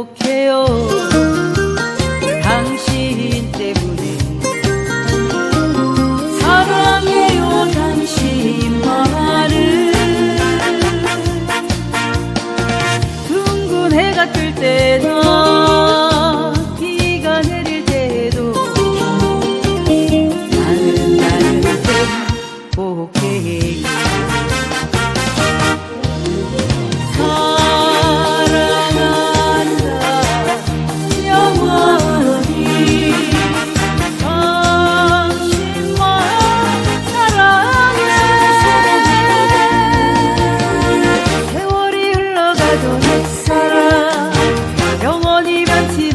행복해요. 당신 때문에. 사랑해요 당신 말을. 둥근 해가 뜰 때나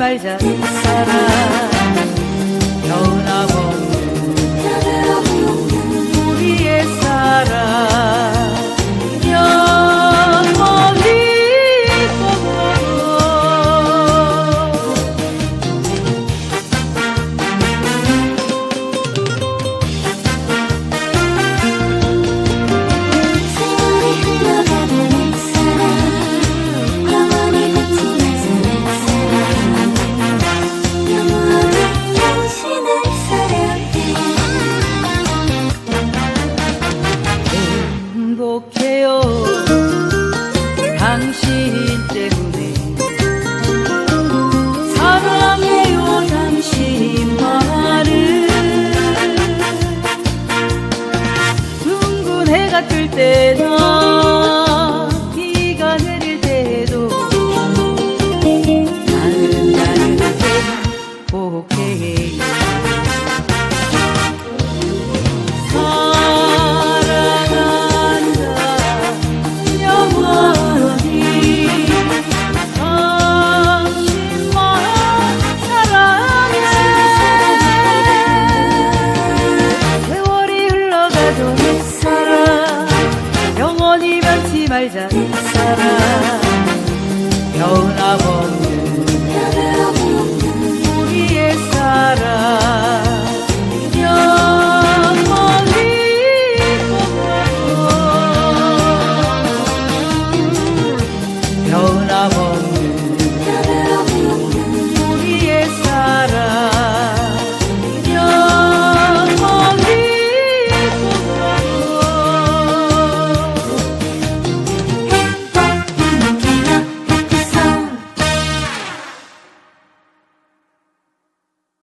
Kaiser. 같을 때나 비가 내릴 때도 나는 나는 행복해 composer